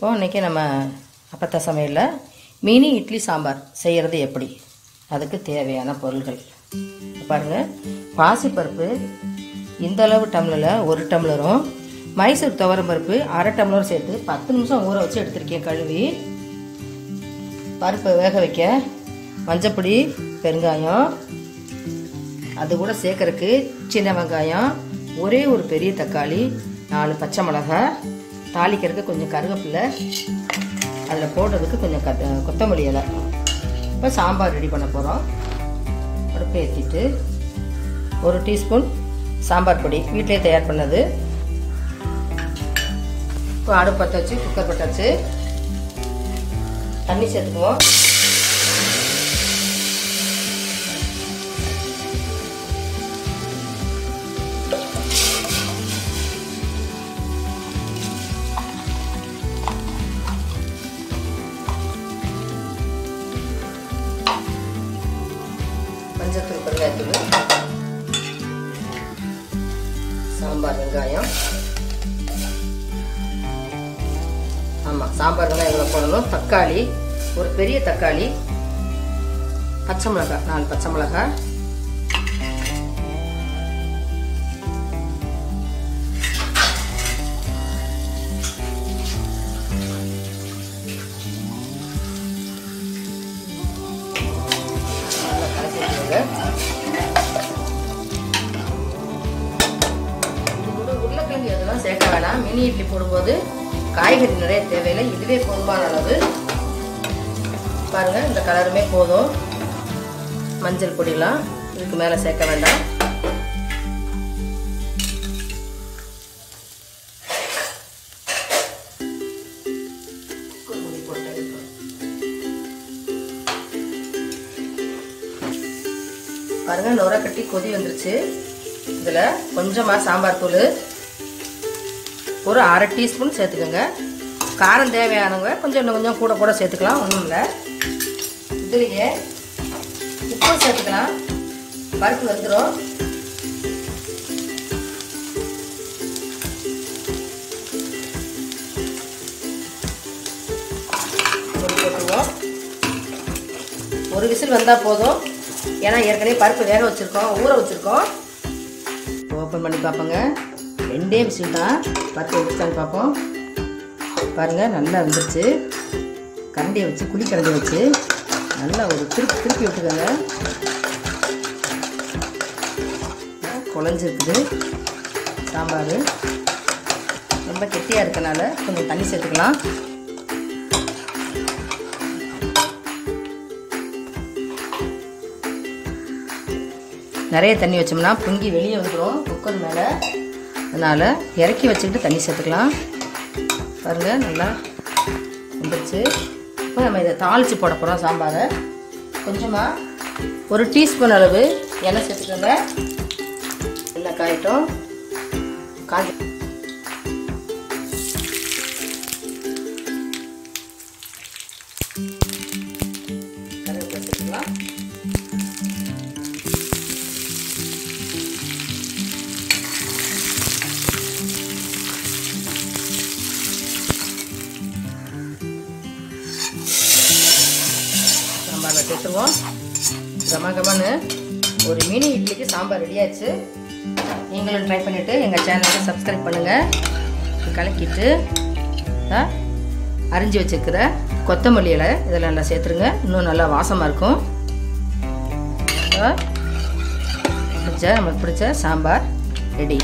இப்போ இன்றைக்கி நம்ம அப்பத்த சமையலில் மினி இட்லி சாம்பார் செய்கிறது எப்படி? அதுக்கு தேவையான பொருள்கள். பாருங்கள் பாசிப்பருப்பு இந்த அளவு டம்ளரில் ஒரு டம்ளரும் மைசூர் துவரம் பருப்பு அரை டம்ளரும் சேர்த்து பத்து நிமிஷம் ஊற வச்சு எடுத்திருக்கேன் கழுவி. பருப்பை வேக வைக்க மஞ்சப்பொடி பெருங்காயம் அது கூட சேர்க்கறக்கு சின்ன வெங்காயம் ஒரே ஒரு பெரிய தக்காளி நாலு பச்சை மிளகாய் தாளிக்கிறதுக்கு கொஞ்சம் கருவேப்பிலை அதில் போடுறதுக்கு கொஞ்சம் கத் கொத்தமல்லி இலை. இப்போ சாம்பார் ரெடி பண்ண போகிறோம் அடுப்பு ஏற்றிட்டு ஒரு டீஸ்பூன் சாம்பார் பொடி. வீட்டிலே தயார் பண்ணது. இப்போ அடுப்பு பற்ற வச்சு குக்கர் பற்ற வச்சு தண்ணி சேர்த்துக்குவோம். சாம்பார் வெங்காயம். ஆமாம் சாம்பார் வெங்காயம் எவ்வளோ போடணும்? தக்காளி ஒரு பெரிய தக்காளி பச்சை மிளகாய் நாலு பச்சை மிளகாய். நல்லா கூட உருளைக்கிழங்கு சேர்க்க வேணாம். மினி இட்லி போடும்போது காய்கறி நிறைய தேவையில்லை. இதுவே போதுமான அளவு. பாருங்க இந்த கலருமே போதும். மஞ்சள் பொடிலாம் இதுக்கு மேலே சேர்க்க வேண்டாம். பாருங்க நுரை கட்டி கொதி வந்துருச்சு. இதில் கொஞ்சமாக சாம்பார் தூள் ஒரு அரை டீஸ்பூன் சேர்த்துக்கோங்க. காரம் தேவையானவங்க கொஞ்சம் இன்னும் கொஞ்சம் கூட கூட சேர்த்துக்கலாம் ஒன்றும் இல்லை. இதுலேயே உப்பு சேர்த்துக்கலாம். பருப்பு வந்துடும் ஒரு விசில் வந்தால் போதும். ஏன்னா ஏற்கனவே பருப்பு வேக வச்சுருக்கோம் ஊற வச்சுருக்கோம். ஓப்பன் பண்ணி பார்ப்போங்க. ரெண்டே விஷயம் தான். பருப்பு எடுத்தான்னு பார்ப்போம். பாருங்கள் நல்லா வந்துருச்சு. கரண்டியை வச்சு குழி கரண்டியை வச்சு நல்லா ஒரு திருப்பி திருப்பி விட்டுக்கோங்க. குழஞ்சிருக்குது. சாம்பார். ரொம்ப கெட்டியாக இருக்கனால கொஞ்சம் தண்ணி சேர்த்துக்கலாம். நிறைய தண்ணி வச்சோம்னா பொங்கி வெளியே வந்துடும் குக்கர் மேலே. அதனால் இறக்கி வச்சுக்கிட்டு தண்ணி சேர்த்துக்கலாம். பாருங்கள் நல்லா வந்துடுச்சு இப்போ நம்ம இதை தாளித்து போட போகிறோம் சாம்பாரை. கொஞ்சமாக ஒரு டீஸ்பூன் அளவு எண்ணெய் சேர்த்துக்கோங்க. எண்ணெய் காயட்டும். காஞ்சி you. நாங்கள் சேர்த்துருவோம். கம கமன்னு ஒரு மினி இட்லிக்கு சாம்பார் ரெடியாச்சு. நீங்களும் ட்ரை பண்ணிவிட்டு எங்கள் சேனலை சப்ஸ்கிரைப் பண்ணுங்கள் கலக்கிட்டு அரிஞ்சு வச்சுருக்கிற கொத்தமல்லி இலை இதில் நல்லா சேர்த்துருங்க. இன்னும் நல்லா வாசமாக இருக்கும். பிடிச்ச நமக்கு பிடிச்ச சாம்பார் ரெடி.